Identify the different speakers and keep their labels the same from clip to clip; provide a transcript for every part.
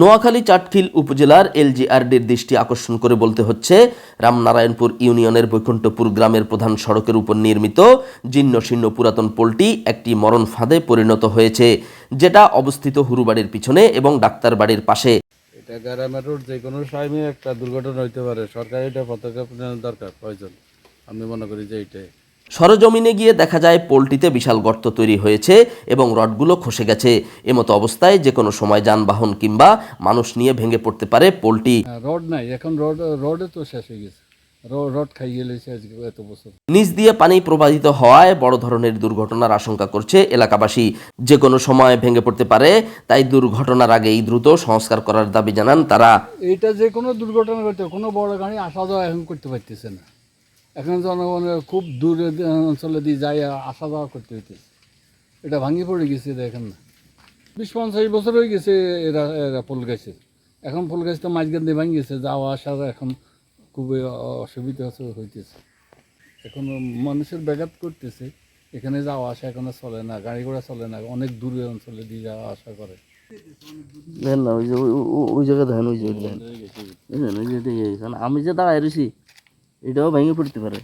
Speaker 1: নোয়াখালী, চাটখিল উপজেলার এলজিআরডির দৃষ্টি আকর্ষণ করে বলতে হচ্ছে, রামনারায়ণপুর ইউনিয়নের বৈকুণ্ঠপুর গ্রামের প্রধান সড়কের উপর নির্মিত জীর্ণ শীর্ণ পুরাতন পোলটি একটি মরণ ফাঁদে পরিণত হয়েছে, যেটা অবস্থিত হুরুবাড়ির পিছনে এবং ডাক্তার বাড়ির পাশে।
Speaker 2: এটা গ্রামের রোড, যে কোনো একটা দুর্ঘটনা হইতে পারে, সরকার এটা পদক্ষেপ দরকার, প্রয়োজন। আমি মনে করি যে এইটাই।
Speaker 1: সরজমিনে গিয়ে দেখা যায় পোলটিতে বিশাল গর্ত তৈরি হয়েছে এবং রডগুলো খসে গেছে। এমতো অবস্থায় যে কোনো সময় যানবাহন কিংবা মানুষ নিয়ে ভেঙে পড়তে পারে পোলটি
Speaker 2: হ্যাঁ, রোড নাই এখন রোড রোডে তো শেষ হয়ে গেছে। রো- খাইয়ে আজকে এত বছর।
Speaker 1: নিচ দিয়ে পানি প্রবাহিত হওয়ায় বড় ধরনের দুর্ঘটনার আশঙ্কা করছে এলাকাবাসী। যে কোনো সময় ভেঙে পড়তে পারে তাই দুর্ঘটনার আগেই দ্রুত সংস্কার করার দাবি জানান তারা।
Speaker 2: এটা যে কোনো দুর্ঘটনা ঘটে কোনো বড় গাড়ি আসা যাওয়া এখন করতে পারতেছে না। এখন জনগণের খুব দূরে অঞ্চলে দিয়ে যাই আসা যাওয়া করতে হইতেছে এটা ভাঙি পড়ে গেছে দেখেন না বিশ পঞ্চাশ বছর হয়ে গেছে এরা এরা ফুল গাছে এখন ফুল গাছ তো মাঝখান দিয়ে ভাঙি গেছে যাওয়া আসার এখন খুবই অসুবিধা হচ্ছে- হইতেছে এখন মানুষের ব্যাঘাত করতেছে এখানে যাওয়া আসা এখন চলে না গাড়ি ঘোড়া চলে না অনেক দূরে অঞ্চলে দিয়ে যাওয়া আসা করে
Speaker 3: দেখেন না ওই যে ওই- জায়গায় দেখেন ওই যে দেখেন বুঝলেন ওই যে দেখে কারণ আমি যে দাঁড়ায় রয়েছি এটাও ভেঙে পড়তে পারে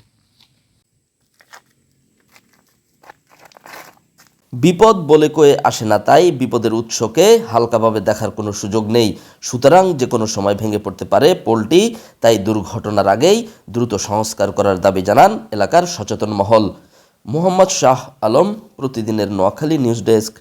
Speaker 1: বিপদ বলে কয়ে আসে না তাই বিপদের উৎসকে হালকাভাবে দেখার কোনো সুযোগ নেই। সুতরাং যে কোনো সময় ভেঙে পড়তে পারে পোলটি তাই দুর্ঘটনার আগেই দ্রুত সংস্কার করার দাবি জানান এলাকার সচেতন মহল। মোহাম্মদ শাহ আলম, প্রতিদিনের নোয়াখালী নিউজ ডেস্ক।